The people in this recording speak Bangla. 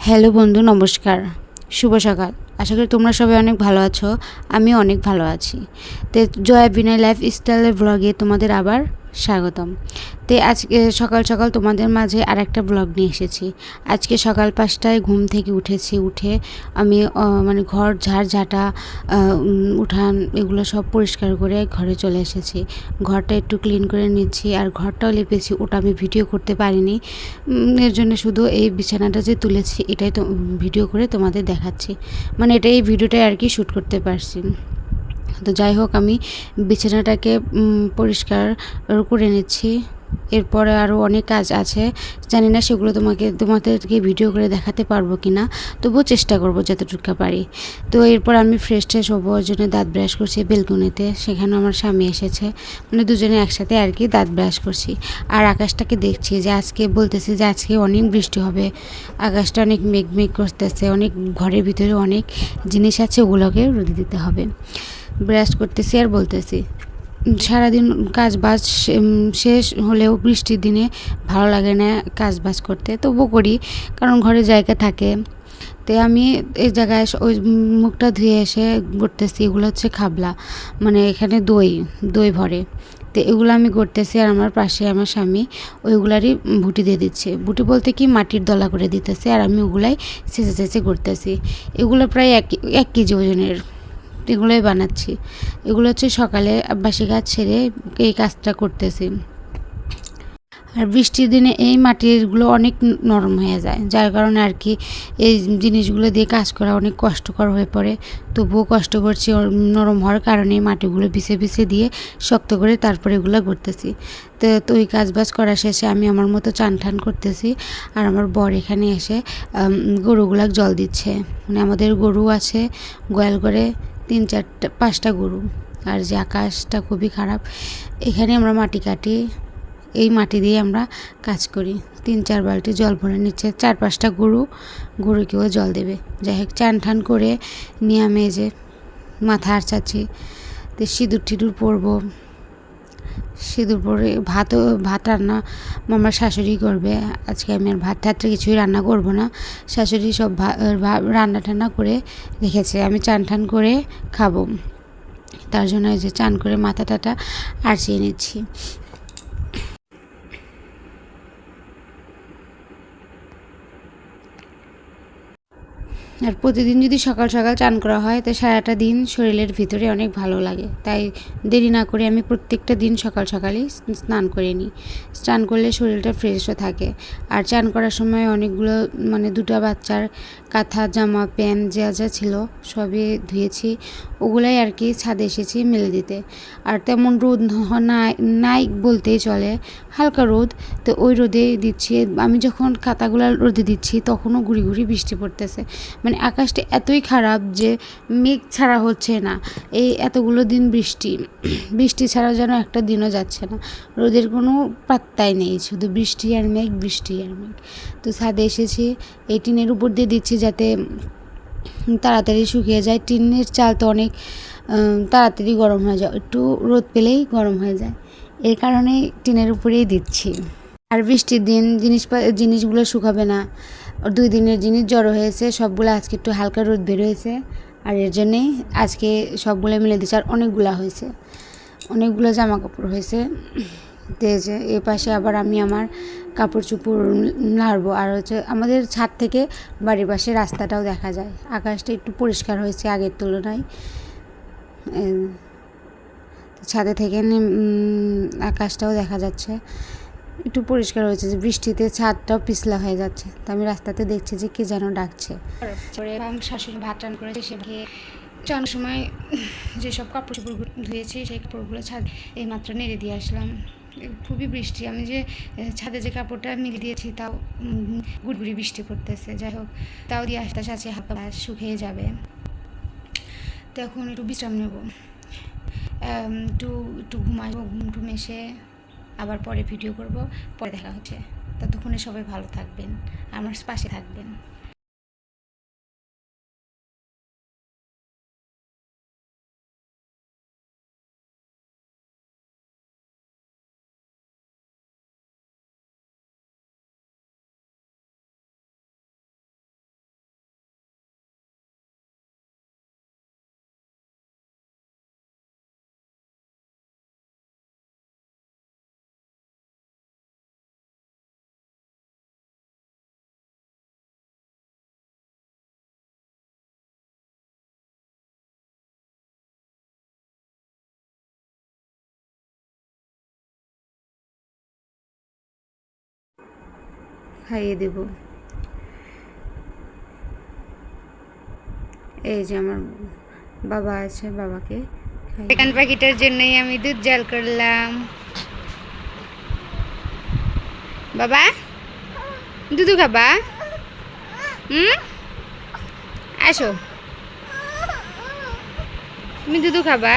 হ্যালো বন্ধু, নমস্কার। শুভ সকাল। আশা করি তোমরা সবাই অনেক ভালো আছো আমি অনেক ভালো আছি। তো জয়া বিনয় লাইফ স্টাইলের ব্লগে তোমাদের আবার স্বাগতম। তো আজকে সকাল সকাল তোমাদের মাঝে আর একটা ব্লগ নিয়ে এসেছি। আজকে সকাল পাঁচটায় ঘুম থেকে উঠেছি, উঠে আমি মানে ঘর, ঝাড়, ঝাঁটা উঠান এগুলো সব পরিষ্কার করে ঘরে চলে এসেছি। ঘরটা একটু ক্লিন করে নিচ্ছি আর ঘরটাও লেপেছি, ওটা আমি ভিডিও করতে পারিনি। এর জন্য শুধু এই বিছানাটা যে তুলেছি, এটাই তো ভিডিও করে তোমাদের দেখাচ্ছি। মানে এটাই এই ভিডিওটাই আর কি শ্যুট করতে পারছি। তো যাই হোক, আমি বিছানাটাকে পরিষ্কার করে নিচ্ছি। এরপরে আরও অনেক কাজ আছে। জানি না সেগুলো তোমাকে, তোমাদেরকে ভিডিও করে দেখাতে পারব কি না তবুও চেষ্টা করব যতটুকু পারি। তো এরপর আমি ফ্রেশ ট্রেশ হব জন্য দাঁত ব্রাশ করছি বেলকুনিতে সেখানে আমার স্বামী এসেছে। মানে দুজনে একসাথে আর কি দাঁত ব্রাশ করছি। আর আকাশটাকে দেখছি যে আজকে বলতেছি যে আজকে অনেক বৃষ্টি হবে। আকাশটা অনেক মেঘ মেঘ করতেছে, অনেক ঘরের ভিতরে অনেক জিনিস আছে, ওগুলোকে রোদে দিতে হবে। ব্রাশ করতেছি আর বলতেছি। সারাদিন কাজ বাজ শেষ হলেও বৃষ্টির দিনে ভালো লাগে না কাজ বাজ করতে। তবুও করি, কারণ ঘরে জায়গা থাকে। তো আমি এই জায়গায় ওই মুখটা ধুয়ে এসে করতেছি এগুলো হচ্ছে খাবলা। মানে এখানে দই দই ভরে। তো এগুলো আমি করতেছি আর আমার পাশে আমার স্বামী ওইগুলারই বুটি দিয়ে দিচ্ছে। বুটি বলতে কি মাটির দলা করে দিতেছে আর আমি ওগুলাই চেঁচে চেঁচে করতেছি এগুলো প্রায় এক এক কেজি ওজনের। এগুলোই বানাচ্ছি। এগুলো হচ্ছে সকালে বাসি গাছ ছেড়ে এই কাজটা করতেছি। আর বৃষ্টির দিনে এই মাটিরগুলো অনেক নরম হয়ে যায়। যার কারণে আর কি এই জিনিসগুলো দিয়ে কাজ করা অনেক কষ্টকর হয়ে পড়ে। তবুও কষ্ট করছি নরম হওয়ার কারণে এই মাটিগুলো পিছে পিছে দিয়ে শক্ত করে তারপরে এগুলো করতেছি। তো তো ওই কাজ বাজ করা শেষে আমি আমার মতো চান ঠান করতেছি আর আমার বর এখানে এসে গরুগুলা জল দিচ্ছে। মানে আমাদের গরু আছে গোয়াল করে তিন চারটা, পাঁচটা গরু। আর যে আকাশটা খুবই খারাপ, এখানে আমরা মাটি কাটি, এই মাটি দিয়ে আমরা কাজ করি। তিন চার বালতি জল ভরে নিচ্ছে, চার পাঁচটা গরু, গরুকেও জল দেবে। যাই হোক, চান ঠান করে নিয়ে আমি যে মাথা আরচাচ্ছি তো সিঁদুর টিঁদুর পরবো। সিঁদুর পরে ভাতও, ভাত রান্না আমার শাশুড়ি করবে। আজকে আমি আর ভাত ঠাত্রে কিছুই রান্না করব না। শাশুড়ি সব রান্না টান্না করে রেখেছে। আমি চান টান করে খাব। তার জন্য যে চান করে মাথা টাটা আরচিয়ে নিচ্ছি। আর প্রতিদিন যদি সকাল সকাল চান করা হয়, তো সারাটা দিন শরীরের ভিতরে অনেক ভালো লাগে। তাই দেরি না করে আমি প্রত্যেকটা দিন সকাল সকালেই স্নান করে নিই। স্নান করলে শরীরটা ফ্রেশও থাকে। আর চান করার সময় অনেকগুলো মানে দুটা বাচ্চার কাঁথা, জামা, প্যান্ট যা যা ছিল সবই ধুয়েছি। ওগুলাই আর কি ছাদে এসেছি মেলে দিতে। আর তেমন রোদ নাই নাই বলতেই চলে, হালকা রোদ। তো ওই রোদে দিচ্ছি, আমি যখন খাতাগুলো রোদে দিচ্ছি তখনও ঘুরি ঘুরি বৃষ্টি পড়তেছে। মানে আকাশটা এতই খারাপ যে মেঘ ছাড়া হচ্ছে না। এই এতগুলো দিন বৃষ্টি বৃষ্টি ছাড়া যেন একটা দিনও যাচ্ছে না। রোদের কোনো পাত্তাই নেই, শুধু বৃষ্টি আর মেঘ, বৃষ্টি আর মেঘ। তো ছাদে এসেছি, এই টিনের উপর দিয়ে দিচ্ছি যাতে তাড়াতাড়ি শুকিয়ে যায়। টিনের চাল তো অনেক তাড়াতাড়ি গরম হয়ে যায়। একটু রোদ পেলেই গরম হয়ে যায়। এর কারণে টিনের উপরেই দিচ্ছি। আর বৃষ্টির দিন জিনিস জিনিসগুলো শুকাবে না। দুই দিনের জিনিস জড়ো হয়েছে, সবগুলো আজকে একটু হালকা রোদ বেরোয়েছে আর এর জন্যেই আজকে সবগুলো মিলে দিচ্ছে। আর অনেকগুলো হয়েছে। অনেকগুলো জামা কাপড় হয়েছে। যে এ পাশে আবার আমি আমার কাপড় চুপড় নাড়বো। আর হচ্ছে আমাদের ছাদ থেকে বাড়ির পাশে রাস্তাটাও দেখা যায়। আকাশটা একটু পরিষ্কার হয়েছে আগের তুলনায়। ছাদে থেকে আকাশটাও দেখা যাচ্ছে। একটু পরিষ্কার হয়েছে যে বৃষ্টিতে ছাদটাও পিছলা হয়ে যাচ্ছে। তো আমি রাস্তাতে দেখছি যে কে যেন ডাকছে। শাশুড়ি ভাত টান করেছে, সে চান সময় যেসব কাপড় চোপড় ধুয়েছি, সেই কাপড়গুলো ছাদ এই মাত্র নেড়ে দিয়ে আসলাম। খুবই বৃষ্টি। আমি যে ছাদে যে কাপড়টা মিলে দিয়েছি তাও গুড়গুড়ি বৃষ্টি পড়তেছে। যাই হোক, তাও দিয়ে আসতে আসতে হালকা শুকিয়ে যাবে। তো এখন একটু বিশ্রাম নেব। একটু একটু ঘুমাবো ঘুম টুম এসে আবার পরে ভিডিও করব। পরে দেখা হচ্ছে। ততক্ষণে সবাই ভালো থাকবেন, আমার পাশে থাকবেন। খাইয়ে দেব। এই যে আমার বাবা আছে, বাবাকে চিকেন পাখিটার জন্যই আমি দুধ জাল করলাম। বাবা, দুধু খাবা? হুম? আসো। তুমি দুধু খাবা?